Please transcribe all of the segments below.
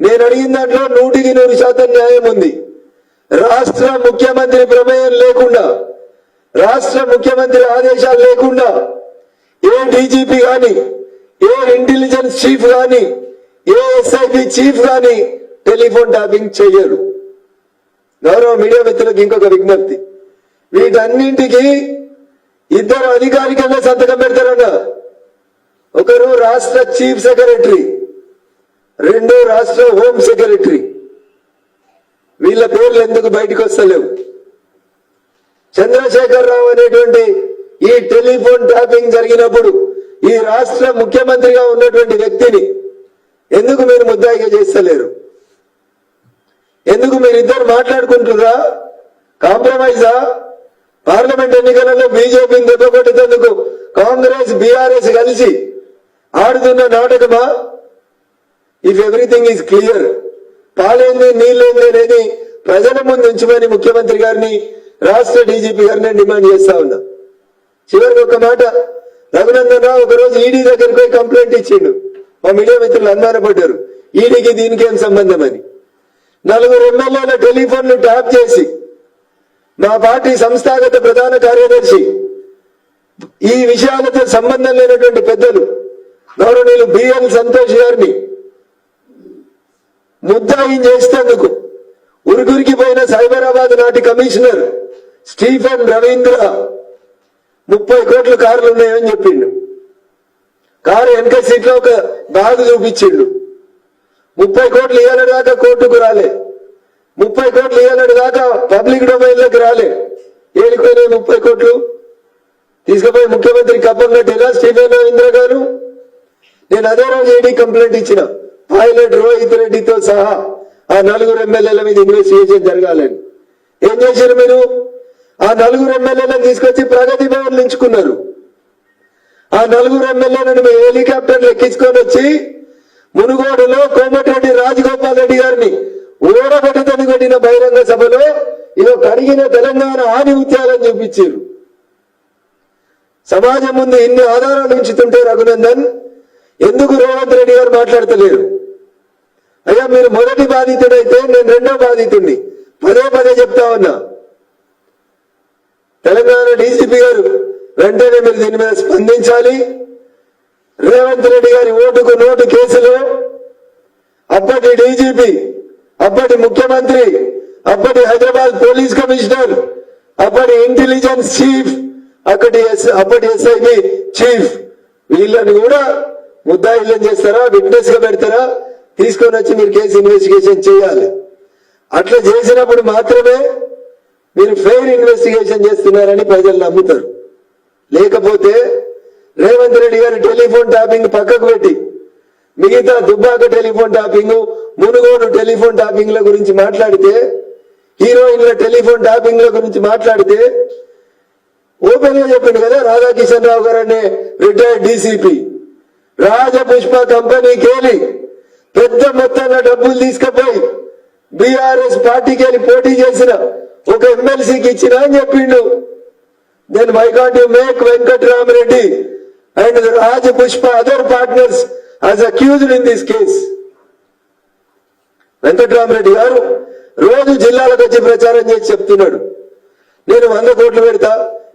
నేను అడిగిన దాంట్లో నూటికి నూరు శాతం న్యాయం ఉంది. రాష్ట్ర ముఖ్యమంత్రి ప్రమేయం లేకుండా రాష్ట్ర ముఖ్యమంత్రి ఆదేశాలు లేకుండా ఏ డీజీపీ గాని ఏ ఇంటెలిజెన్స్ చీఫ్ గాని ఏ ఎస్ఐబి చీఫ్ గాని టెలిఫోన్ ట్యాపింగ్ చేయరు. గౌరవ మీడియా మిత్రులకు ఇంకొక విజ్ఞప్తి. వీటన్నింటికి ఇద్దరు అధికారికంగా సంతకం పెడతారన్న. ఒకరు రాష్ట్ర చీఫ్ సెక్రటరీ రెండు రాష్ట్ర హోమ్ సెక్రటరీ వీళ్ళ పేర్లు ఎందుకు బయటకు వస్తలేవు? చంద్రశేఖర్ రావు అనేటువంటి ఈ టెలిఫోన్ ట్యాపింగ్ జరిగినప్పుడు ఈ రాష్ట్ర ముఖ్యమంత్రిగా ఉన్నటువంటి వ్యక్తిని ఎందుకు మీరు ముద్దాయిగా చేస్తలేరు? ఎందుకు మీరిద్దరు మాట్లాడుకుంటున్నారా కాంప్రమైజా? పార్లమెంట్ ఎన్నికలలో బీజేపీని దెబ్బకొట్టేందుకు కాంగ్రెస్ బీఆర్ఎస్ కలిసి ఆడుతున్న నాటకమా? ఇఫ్ ఎవ్రీథింగ్ ఈజ్ క్లియర్ పాలేంది నీళ్ళేంది అనేది ప్రజల ముందు ఉంచమని ముఖ్యమంత్రి గారిని రాష్ట్ర డీజీపీ గారిని డిమాండ్ చేస్తా ఉన్నా. చివరికి ఒక మాట రఘునందన్ రావు ఒకరోజు ఈడీ దగ్గరికి పోయి కంప్లైంట్ ఇచ్చిండు. మా మీడియా మిత్రులు అనుమానపడ్డారు ఈడీకి దీనికి ఏం సంబంధం అని. నలుగురు ఎమ్మెల్యేల టెలిఫోన్లు ట్యాప్ చేసి మా పార్టీ సంస్థాగత ప్రధాన కార్యదర్శి ఈ విషయాలతో సంబంధం లేనటువంటి పెద్దలు గౌరవనీయులు బిఎల్ సంతోష్ గారిని ముద్దాయి చేసేందుకు ఉరుగురికి పోయిన సైబరాబాద్ నాటి కమిషనర్ స్టీఫెన్ రవీంద్ర ముప్పై కోట్ల కార్లు ఉన్నాయని చెప్పిండు. కారు వెనక సీట్లో ఒక బ్యాగ్ చూపించిండు. ముప్పై కోట్లు ఇవ్వలేడు దాకా కోర్టుకు రాలే. ముప్పై కోట్లు ఇవ్వలేడు దాకా పబ్లిక్ డొమైన్లోకి రాలే. ఏలిపోయినాయి ముప్పై కోట్లు. తీసుకుపోయి ముఖ్యమంత్రి కప్పం కట్టేలా స్టీఫెన్ రవీంద్ర గారు. నేను అదే రోజు ఏడీ కంప్లైంట్ ఇచ్చిన. పైలట్ రోహిత్ రెడ్డితో సహా ఆ నలుగురు ఎమ్మెల్యేల మీద ఇన్వెస్టిగేషన్ జరగాలని. ఏం చేశారు మీరు? ఆ నలుగురు ఎమ్మెల్యేలను తీసుకొచ్చి ప్రగతి భవన్ నించుకున్నారు. ఆ నలుగురు ఎమ్మెల్యేలను మీ హెలికాప్టర్లు ఎక్కించుకొని వచ్చి మునుగోడులో కోమటిరెడ్డి రాజగోపాల్ రెడ్డి గారిని ఓడగొట్టదని కొట్టిన బహిరంగ సభలో ఇదో కడిగిన తెలంగాణ ఆని ముత్యాలని చూపించారు. సమాజం ముందు ఇన్ని ఆధారాలు ఉంచుతుంటే రఘునందన్ ఎందుకు రేవంత్ రెడ్డి గారు మాట్లాడతలేరు? మీరు మొదటి బాధితుడైతే నేను రెండో బాధితుడిని పదే పదే చెప్తా ఉన్నా. తెలంగాణ డీసీపీ గారు వెంటనే మీరు దీని మీద స్పందించాలి. రేవంత్ రెడ్డి గారి ఓటుకు నోటు కేసులో అప్పటి డీజీపీ అప్పటి ముఖ్యమంత్రి అప్పటి హైదరాబాద్ పోలీస్ కమిషనర్ అప్పటి ఇంటెలిజెన్స్ చీఫ్ అక్కడి అప్పటి ఎస్ఐబి చీఫ్ వీళ్ళని కూడా ముద్దాయిల్లం చేస్తారా విట్నెస్గా పెడతారా? తీసుకొని వచ్చి మీరు కేసు ఇన్వెస్టిగేషన్ చేయాలి. అట్లా చేసినప్పుడు మాత్రమే మీరు ఫెయిర్ ఇన్వెస్టిగేషన్ చేస్తున్నారని ప్రజలు నమ్ముతారు. లేకపోతే రేవంత్ రెడ్డి గారి టెలిఫోన్ ట్యాపింగ్ పక్కకు పెట్టి మిగతా Dubbaka telephone tapping Munugode telephone ట్యాపింగ్ల గురించి మాట్లాడితే హీరోయిన్ల టెలిఫోన్ ట్యాపింగ్ల గురించి మాట్లాడితే ఓపెన్గా చెప్పిండు కదా రాధాకిషన్ రావు గారు అనే రిటైర్డ్ డీసీపీ రాజపుష్ప కంపెనీ కేలి. పెద్ద మొత్తంలో డబ్బులు తీసుకుపోయి బీఆర్ఎస్ పార్టీకి వెళ్ళి పోటీ చేసిన ఒక ఎమ్మెల్సీకి ఇచ్చిన అని చెప్పిండు. Then వైకాట్ make Venkatarama Reddy and Rajapushpa other partners as accused in this case Venkatarama Reddy garu రోజు జిల్లాలకు వచ్చి ప్రచారం చేసి చెప్తున్నాడు. నేను వంద కోట్లు పెడతా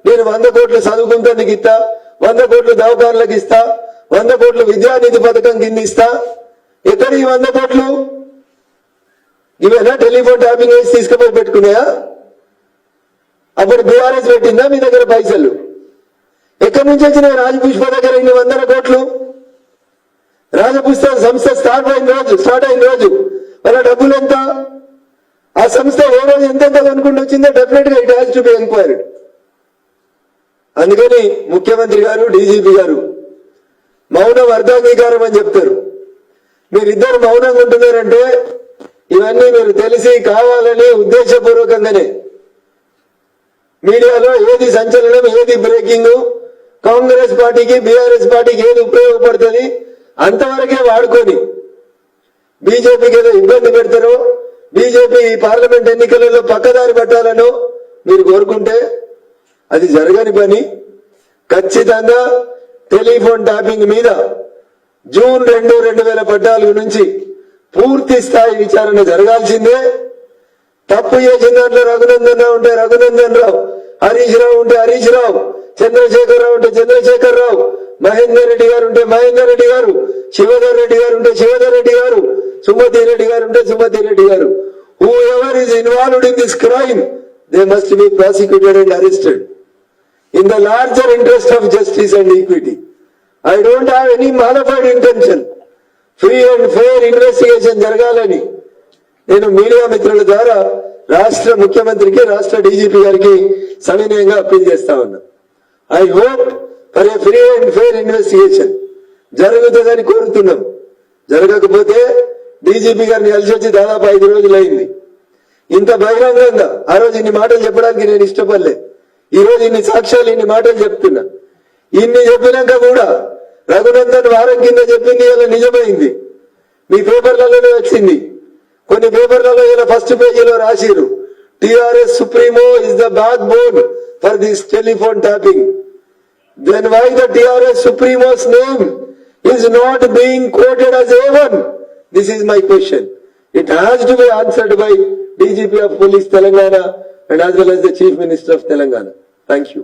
నేను వంద కోట్లు చదువుకుంటానికి ఇస్తా వంద కోట్లు దవాఖాన్లకు ఇస్తా వంద కోట్లు విద్యానిధి పథకం కింద ఇస్తా. ఎక్కడ ఈ వంద కోట్లు? ఇవేనా టెలిఫోన్ ట్యాపింగ్ వేసి తీసుకుపోయి పెట్టుకున్నాయా? అప్పుడు బీఆర్ఎస్ పెట్టిందా మీ దగ్గర పైసలు? ఎక్కడి నుంచి వచ్చినాయి రాజపుష్ప దగ్గర ఇన్ని వందల కోట్లు? రాజపుష్ప సంస్థ స్టార్ట్ అయిన రోజు స్టార్ట్ అయిన రోజు. వాళ్ళ డబ్బులు ఎంత? ఆ సంస్థ ఏ రోజు ఎంతెంత ఎంత వచ్చిందో డెఫినెట్గా ఇట్ హ్యాస్ టు బి అందుకని ముఖ్యమంత్రి గారు డీజీపీ గారు మౌనం అర్ధాంగీకారం అని చెప్తారు. మీరిద్దరు మౌనంగా ఉంటున్నారంటే ఇవన్నీ మీరు తెలిసి కావాలని ఉద్దేశపూర్వకంగానే. మీడియాలో ఏది సంచలనం ఏది బ్రేకింగ్ కాంగ్రెస్ పార్టీకి బీఆర్ఎస్ పార్టీకి ఏది ఉపయోగపడుతుంది అంతవరకే వాడుకొని బీజేపీకి ఏదో ఇబ్బంది పెడతారో బీజేపీ ఈ పార్లమెంట్ ఎన్నికలలో పక్కదారి పట్టాలనో మీరు కోరుకుంటే అది జరగని పని. ఖచ్చితంగా టెలిఫోన్ ట్యాపింగ్ మీద జూన్ రెండు రెండు వేల పద్నాలుగు నుంచి పూర్తి స్థాయి విచారణ జరగాల్సిందే. తప్పు చేసిన దాంట్లో రఘునందన్ రావు ఉంటే రఘునందన్ రావు హరీష్ రావు ఉంటే హరీష్ రావు చంద్రశేఖర్ రావు ఉంటే చంద్రశేఖర్ రావు మహేందర్ రెడ్డి గారు ఉంటే మహేందర్ రెడ్డి గారు శివధర్ రెడ్డి గారు ఉంటే శివధర్ రెడ్డి గారు సుమతి రెడ్డి గారు ఉంటే సుమతి రెడ్డి గారు. Whoever is involved in this crime they must be prosecuted and arrested in the larger interest of justice and equity I don't have any malafide intention free and fair investigation జరగాలని. నేను మీడియా మిత్రుల ద్వారా రాష్ట్ర ముఖ్యమంత్రికి రాష్ట్ర DGP గారికి సవినయంగా appeal చేస్తా ఉన్నా. I hope for a free and fair investigation జరుగుతుందని కోరుతున్నాం. జరగకపోతే డీజీపీ గారిని కలిసి వచ్చి దాదాపు ఐదు రోజులు అయింది. ఇంత బహిరంగంగా ఆ రోజు ఇన్ని మాటలు చెప్పడానికి నేను ఇష్టపడలే. ఈ రోజు ఇన్ని సాక్ష్యాలు ఇన్ని మాటలు చెప్తున్నా. ఇన్ని చెప్పినాక కూడా రఘునందన్ వారం కింద చెప్పింది ఇలా నిజమైంది మీ పేపర్లలోనే వచ్చింది కొన్ని పేపర్లలో ఇలా ఫస్ట్ పేజీలో రాసిరు TRS supremo is the backbone for this telephone tapping then why the TRS Supremo's name is not being quoted as A1? This is my question. It has to be answered by DGP of Police Telangana and as well as the Chief Minister of Telangana. Thank you.